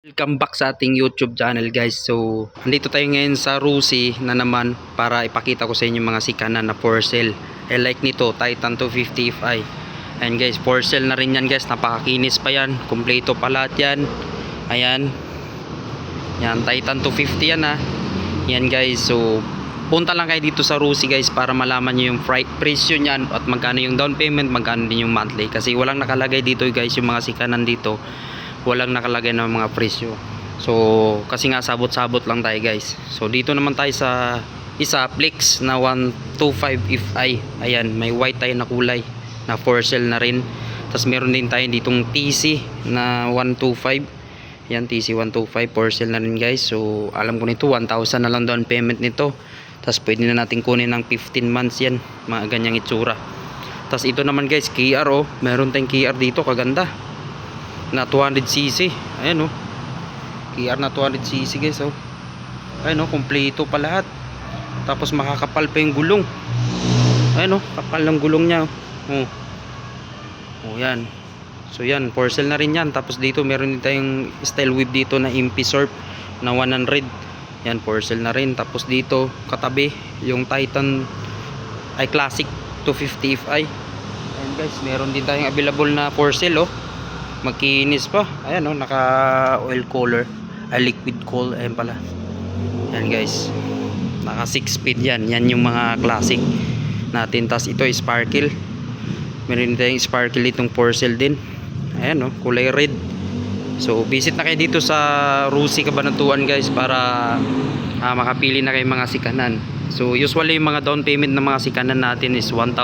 Welcome back sa ating YouTube channel guys. So, andito tayo ngayon sa Rusi na naman para ipakita ko sa inyo mga sikanan na for sale. I like nito, Titan 250 Fi. And guys, for sale na rin yan guys. Napakakinis pa yan. Kompleto pa lahat yan. Ayan. Yan, Titan 250 yan ha. Yan guys. So, punta lang kayo dito sa Rusi guys para malaman nyo yung presyo niyan at magkano yung down payment, magkano din yung monthly. Kasi walang nakalagay dito guys yung mga sikanan dito walang nakalagay ng mga presyo. So kasi nga sabot-sabot lang tayo guys. So dito naman tayo sa isa Plex na 125 FI ayan may white tayo na kulay na for sale na rin. Tapos meron din tayo ditong TC na 125 yan TC 125 for sale na rin guys. So alam ko nito 1,000 na lang down payment nito. Tapos pwede na natin kunin ng 15 months yan mga ganyang itsura. Tapos ito naman guys KR oh. Meron tayong KR dito kaganda na 200cc ayan oh. KR na 200cc guys oh. Ayan oh kompleto pa lahat. Tapos makakapal pa yung gulong. Ayan oh kapal ng gulong niya oh. Oh, oh yan. So yan sale na rin yan. Tapos dito meron din tayong style whip dito na MP Surf na 100 yan sale na rin. Tapos dito katabi yung Titan ay classic 250 Fi ayan guys meron din tayong available na sale oh magkinis pa. Ayan oh naka oil color ay liquid coal ayan pala. Yan guys. Naka 6 speed yan. Yan yung mga classic natin. Tas ito sparkle. Meron tayong sparkle itong porcel din. Ayan oh kulay red. So visit na kayo dito sa Rusi Cabanatuan guys para ah, makapili na kayo mga sikanan so usually yung mga down payment ng mga sikanan natin is 1,000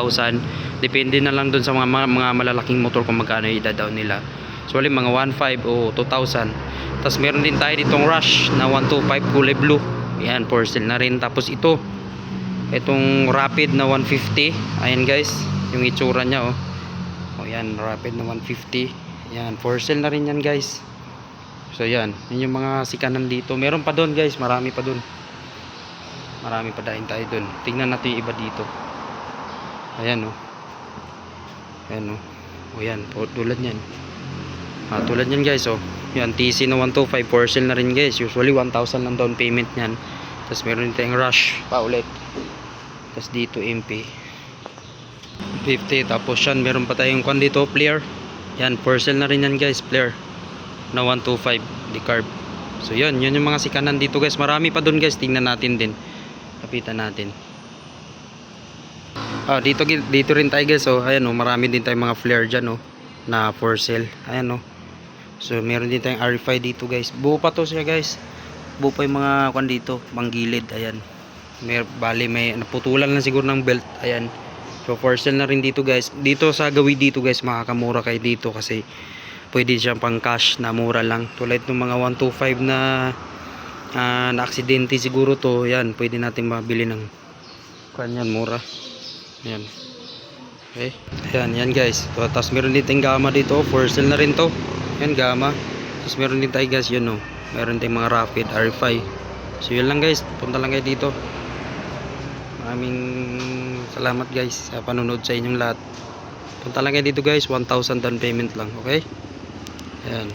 depende na lang dun sa mga, mga, malalaking motor kung magkano yung down nila ulit mga 1.5 o 2,000. Tapos meron din tayo ditong Rush na 125 kulay blue. Yan, for sale na rin. Tapos ito, itong Rapid na 150. Ayan guys, yung itsura niya oh. O yan, Rapid na 150. Yan, for sale na rin yan guys. So yan, yun yung mga sikanan dito. Meron pa doon guys, marami pa doon. Marami pa dahil tayo doon. Tingnan natin yung iba dito. Ayan oh. Ayan oh. O yan, tulad niyan. Ah, tulad yan guys oh. Yan TC na 125 for sale na rin guys. Usually 1,000 lang down payment niyan. Tapos meron tayong rush pa ulit. Tapos dito MP 50 tapos yan meron pa tayong kwan dito player. Yan for sale na rin yan guys player na 125 decarb. So yan, yun yung mga sikanan dito guys. Marami pa doon guys. Tingnan natin din. Kapitan natin. Ah, dito dito rin tayo guys oh. Ayan oh, marami din tayong mga flare diyan oh na for sale. Ayan oh. So meron din tayong RFI dito guys. Buo pa to siya guys. Buo pa yung mga kwan dito, manggilid. Ayan. May bali may naputulan lang siguro ng belt. Ayan. So for sale na rin dito guys. Dito sa gawi dito guys, makakamura kayo dito kasi pwede siyang pang cash na mura lang. Tulad ng mga 125 na uh, na aksidente siguro to. Ayan, pwede natin mabili ng kwan yan, mura. Ayan. Okay. Ayan, yan guys. So, tapos meron din tayong gama dito. For sale na rin to. Yan, gama. Tapos meron din tayo guys, yun no. Meron tayong mga rapid RFI. So yun lang guys. Punta lang kayo dito. Maraming salamat guys sa panunod sa inyong lahat. Punta lang kayo dito guys. 1,000 down payment lang. Okay? Ayan.